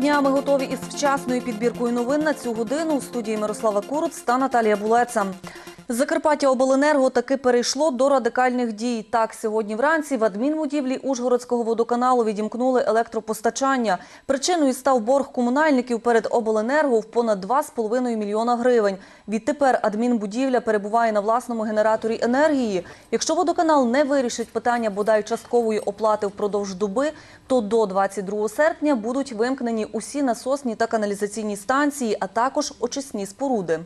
Дня. Ми готові із вчасною підбіркою новин на цю годину. У студії Мирослава Куруц та Наталія Булеца. Закарпаття Обленерго таки перейшло до радикальних дій. Так, сьогодні вранці в адмінбудівлі Ужгородського водоканалу відімкнули електропостачання. Причиною став борг комунальників перед Обленерго в понад 2,5 мільйона гривень. Відтепер адмінбудівля перебуває на власному генераторі енергії. Якщо водоканал не вирішить питання бодай часткової оплати впродовж доби, то до 22 серпня будуть вимкнені усі насосні та каналізаційні станції, а також очисні споруди.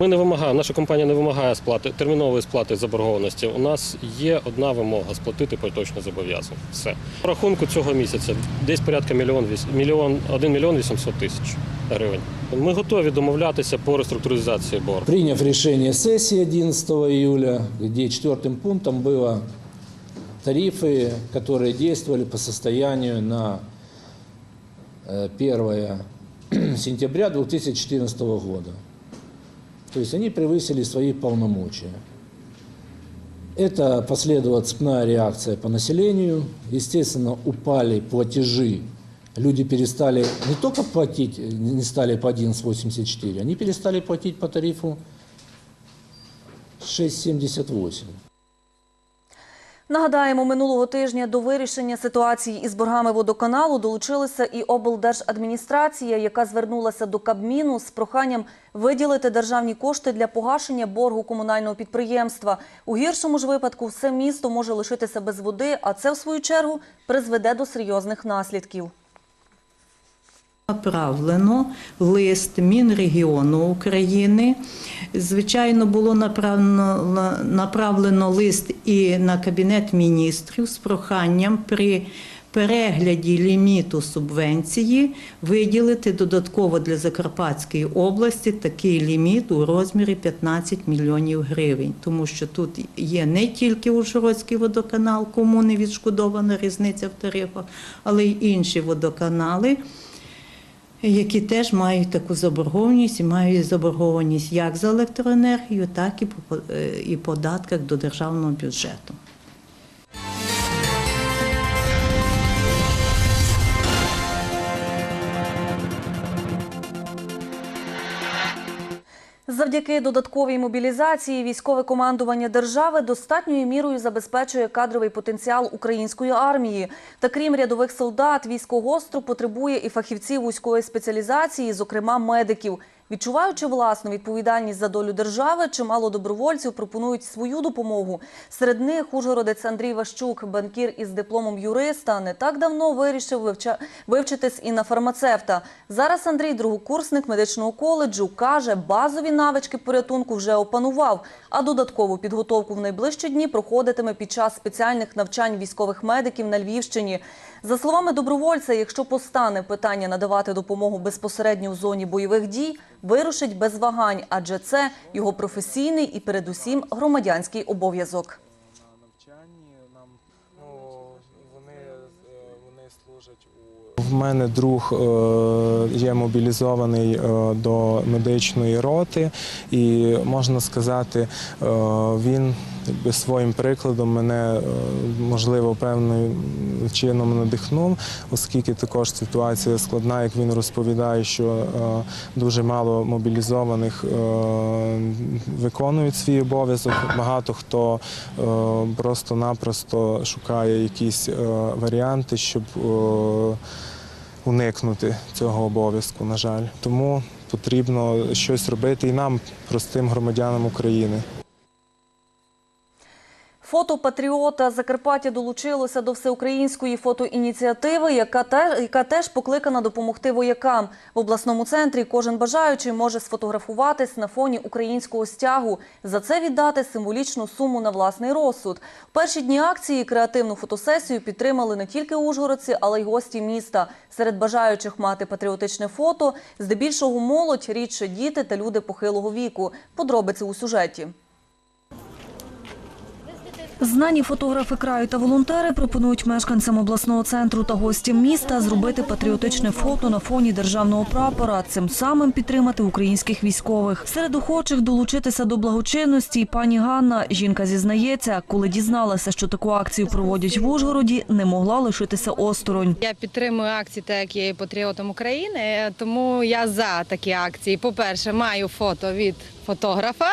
Ми не вимагаємо, наша компанія не вимагає сплати термінової сплати заборгованості. У нас є одна вимога сплатити поточне зобов'язання. Все по рахунку цього місяця десь порядка мільйон віс- мільйон 1 мільйон 800 тисяч гривень. Ми готові домовлятися по реструктуризації боргу. Приняв решение сессии 11 июля, где четвертым пунктом было тарифы, которые действовали по состоянию на э, 1 сентября 2014 года. То есть они превысили свои полномочия. Это последовала цепная реакция по населению. Естественно, упали платежи. Люди перестали не только платить, не стали по 11,84, они перестали платить по тарифу 6,78. Нагадаємо, минулого тижня до вирішення ситуації із боргами водоканалу долучилася і облдержадміністрація, яка звернулася до Кабміну з проханням виділити державні кошти для погашення боргу комунального підприємства. У гіршому ж випадку все місто може лишитися без води, а це в свою чергу призведе до серйозних наслідків. Направлено лист Мінрегіону України. Звичайно, було направлено, направлено лист і на Кабінет міністрів з проханням при перегляді ліміту субвенції виділити додатково для Закарпатської області такий ліміт у розмірі 15 мільйонів гривень, тому що тут є не тільки Ужгородський водоканал, кому не відшкодована різниця в тарифах, але й інші водоканали які теж мають таку заборгованість і мають заборгованість як за електроенергію, так і по е, податках до державного бюджету. Завдяки додатковій мобілізації військове командування держави достатньою мірою забезпечує кадровий потенціал української армії. Та крім рядових солдат, військо гостро потребує і фахівців вузької спеціалізації, зокрема медиків. Відчуваючи власну відповідальність за долю держави, чимало добровольців пропонують свою допомогу. Серед них Ужгородець Андрій Ващук, банкір із дипломом юриста, не так давно вирішив вивчитись і на фармацевта. Зараз Андрій, другокурсник медичного коледжу, каже, базові навички порятунку вже опанував, а додаткову підготовку в найближчі дні проходитиме під час спеціальних навчань військових медиків на Львівщині. За словами добровольця, якщо постане питання надавати допомогу безпосередньо в зоні бойових дій, вирушить без вагань, адже це його професійний і передусім громадянський обов'язок. у мене друг е, є мобілізований е, до медичної роти, і можна сказати, е, він якби своїм прикладом мене е, можливо певним чином надихнув, оскільки також ситуація складна, як він розповідає, що е, дуже мало мобілізованих е, виконують свій обов'язок. Багато хто просто-напросто шукає якісь варіанти, щоб уникнути цього обов'язку, на жаль. Тому потрібно щось робити і нам, простим громадянам України. Фото патріота Закарпаття долучилося до всеукраїнської фотоініціативи, яка теж, теж покликана допомогти воякам. В обласному центрі кожен бажаючий може сфотографуватись на фоні українського стягу. За це віддати символічну суму на власний розсуд. В перші дні акції креативну фотосесію підтримали не тільки ужгородці, але й гості міста. Серед бажаючих мати патріотичне фото здебільшого молодь, рідше діти та люди похилого віку. Подробиці у сюжеті. Знані фотографи краю та волонтери пропонують мешканцям обласного центру та гостям міста зробити патріотичне фото на фоні державного прапора, цим самим підтримати українських військових. Серед охочих долучитися до благочинності і пані Ганна. Жінка зізнається, коли дізналася, що таку акцію проводять в Ужгороді, не могла лишитися осторонь. Я підтримую акції, так як є патріотом України, тому я за такі акції. По-перше, маю фото від фотографа.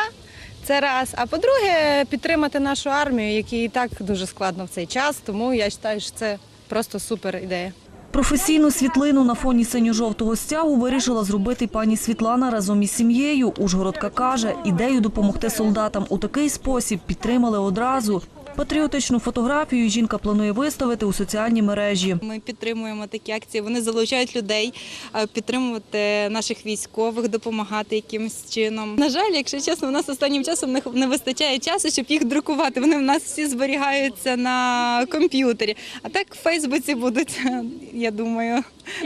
Це раз. А по-друге, підтримати нашу армію, якій і так дуже складно в цей час. Тому я вважаю, що це просто супер ідея. Професійну світлину на фоні синьо-жовтого стягу вирішила зробити пані Світлана разом із сім'єю. Ужгородка каже, ідею допомогти солдатам у такий спосіб підтримали одразу. Патріотичну фотографію жінка планує виставити у соціальній мережі. Ми підтримуємо такі акції. Вони залучають людей е, підтримувати наших військових, допомагати якимось чином. На жаль, якщо чесно, у нас останнім часом не- не вистачає часу, щоб їх друкувати. Вони в нас всі зберігаються на комп'ютері. А так в Фейсбуці будуть, я думаю,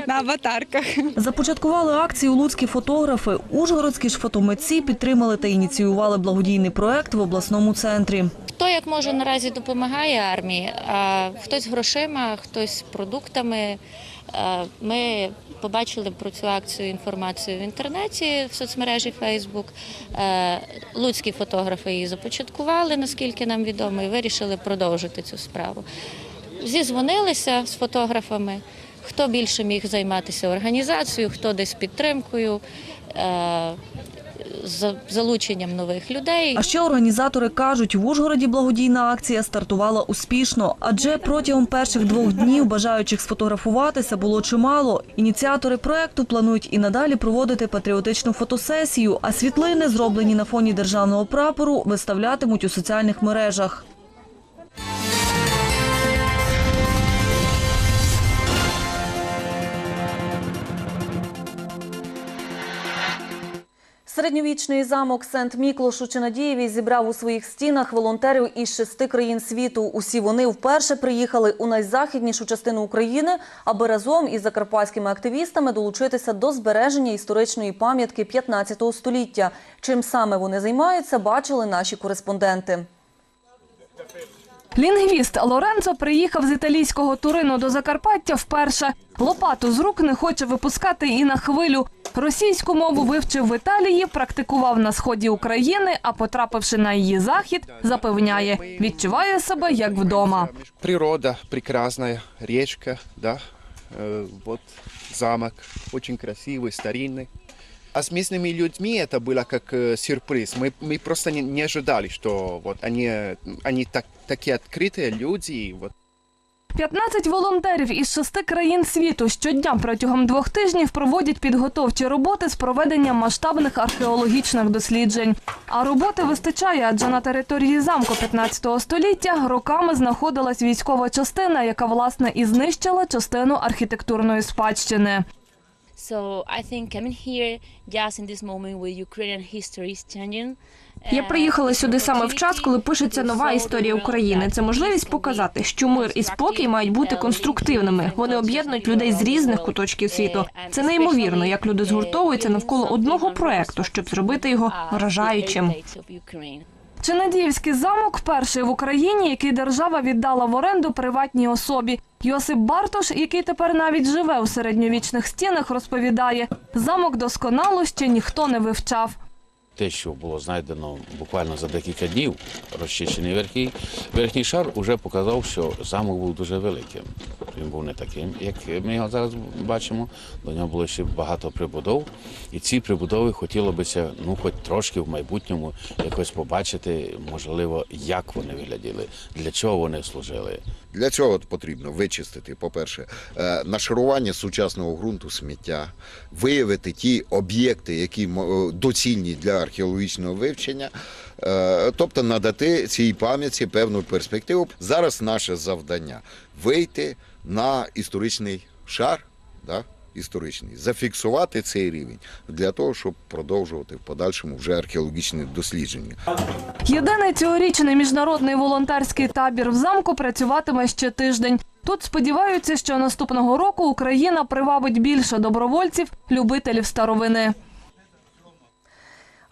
на аватарках. Започаткували акцію луцькі фотографи. Ужгородські ж фотомитці підтримали та ініціювали благодійний проект в обласному центрі. Хто як може наразі допомагає армії, а хтось грошима, хтось продуктами. Ми побачили про цю акцію інформацію в інтернеті в соцмережі Facebook. Луцькі фотографи її започаткували, наскільки нам відомо, і вирішили продовжити цю справу. Зізвонилися з фотографами, хто більше міг займатися організацією, хто десь підтримкою. З залученням нових людей. А ще організатори кажуть, в Ужгороді благодійна акція стартувала успішно, адже протягом перших двох днів бажаючих сфотографуватися було чимало. Ініціатори проекту планують і надалі проводити патріотичну фотосесію, а світлини, зроблені на фоні державного прапору, виставлятимуть у соціальних мережах. Середньовічний замок Сент-Міклош у Чинадієві зібрав у своїх стінах волонтерів із шести країн світу. Усі вони вперше приїхали у найзахіднішу частину України, аби разом із закарпатськими активістами долучитися до збереження історичної пам'ятки 15 століття. Чим саме вони займаються, бачили наші кореспонденти. Лінгвіст Лоренцо приїхав з італійського Турину до Закарпаття вперше. Лопату з рук не хоче випускати і на хвилю. Російську мову вивчив в Італії, практикував на сході України, а потрапивши на її захід, запевняє, відчуває себе як вдома. Природа прекрасная, речка, да, э, вот замок, очень красивый, старинный. А с местными людьми это было как э, сюрприз. Мы, мы просто не, не ожидали, что вот они, они так, такие открытые люди. и Вот 15 волонтерів із шести країн світу щодня протягом двох тижнів проводять підготовчі роботи з проведення масштабних археологічних досліджень. А роботи вистачає, адже на території замку 15 століття роками знаходилась військова частина, яка власне і знищила частину архітектурної спадщини. Я uh, приїхала сюди саме в час, коли пишеться нова історія України. Це можливість показати, що мир і спокій мають бути конструктивними. Вони об'єднують людей з різних куточків світу. Це неймовірно, як люди згуртовуються навколо одного проекту, щоб зробити його вражаючим. Чинадіївський замок перший в Україні, який держава віддала в оренду приватній особі. Йосип Бартош, який тепер навіть живе у середньовічних стінах, розповідає: замок досконало ще ніхто не вивчав. Те, що було знайдено буквально за декілька днів, розчищений верхній, верхній шар вже показав, що замок був дуже великим. Він був не таким, як ми його зараз бачимо. До нього було ще багато прибудов. І ці прибудови хотілося б, ну, хоч трошки в майбутньому якось побачити, можливо, як вони вигляділи, для чого вони служили. Для цього потрібно вичистити, по-перше, е, нашарування сучасного ґрунту сміття, виявити ті об'єкти, які е, доцільні для археологічного вивчення, е, тобто надати цій пам'ятці певну перспективу. Зараз наше завдання вийти на історичний шар, да, історичний, зафіксувати цей рівень для того, щоб продовжувати в подальшому вже археологічне дослідження. Єдиний цьогорічний міжнародний волонтерський табір в замку працюватиме ще тиждень. Тут сподіваються, що наступного року Україна привабить більше добровольців, любителів старовини.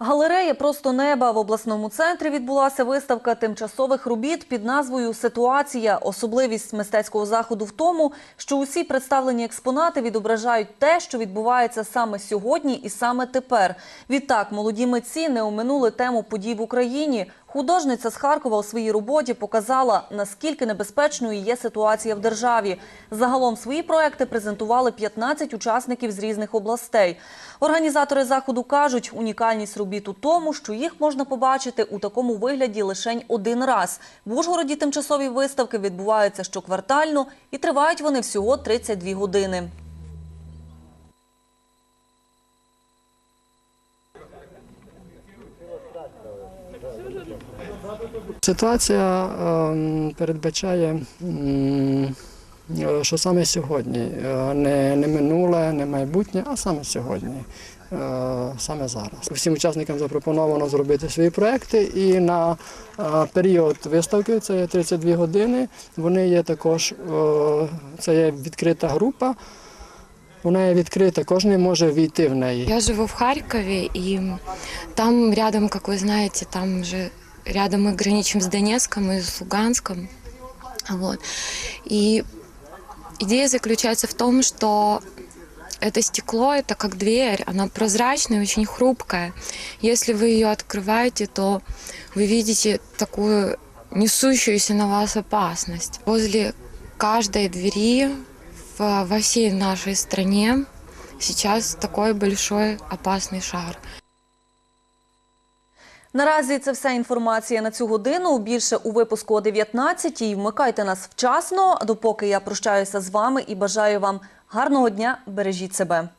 Галерея просто неба в обласному центрі відбулася виставка тимчасових робіт під назвою Ситуація. Особливість мистецького заходу в тому, що усі представлені експонати відображають те, що відбувається саме сьогодні і саме тепер. Відтак, молоді митці не оминули тему подій в Україні. Художниця з Харкова у своїй роботі показала, наскільки небезпечною є ситуація в державі. Загалом свої проекти презентували 15 учасників з різних областей. Організатори заходу кажуть, унікальність робіт у тому, що їх можна побачити у такому вигляді лише один раз. В Ужгороді тимчасові виставки відбуваються щоквартально і тривають вони всього 32 години. Ситуація ем, передбачає, що саме сьогодні, е, не, не минуле, не майбутнє, а саме сьогодні, е, саме зараз. Всім учасникам запропоновано зробити свої проекти і на е, період виставки, це є 32 години, вони є також, це є відкрита група. Вона є відкрита, кожен може війти в неї. Я живу в Харькове, и там рядом, как вы знаете, там же рядом мы граничим с Донецком и с Луганском. Вот. И идея заключается в том, что это стекло, это как дверь, она прозрачная, очень хрупкая. Если вы ее открываете, то вы видите такую несущуюся на вас опасность. Возле каждой двери в- во всей нашей стране сейчас такой большой опасный шар. Наразі це вся інформація на цю годину. Більше у випуску о 19-й. Вмикайте нас вчасно. Допоки я прощаюся з вами і бажаю вам гарного дня. Бережіть себе.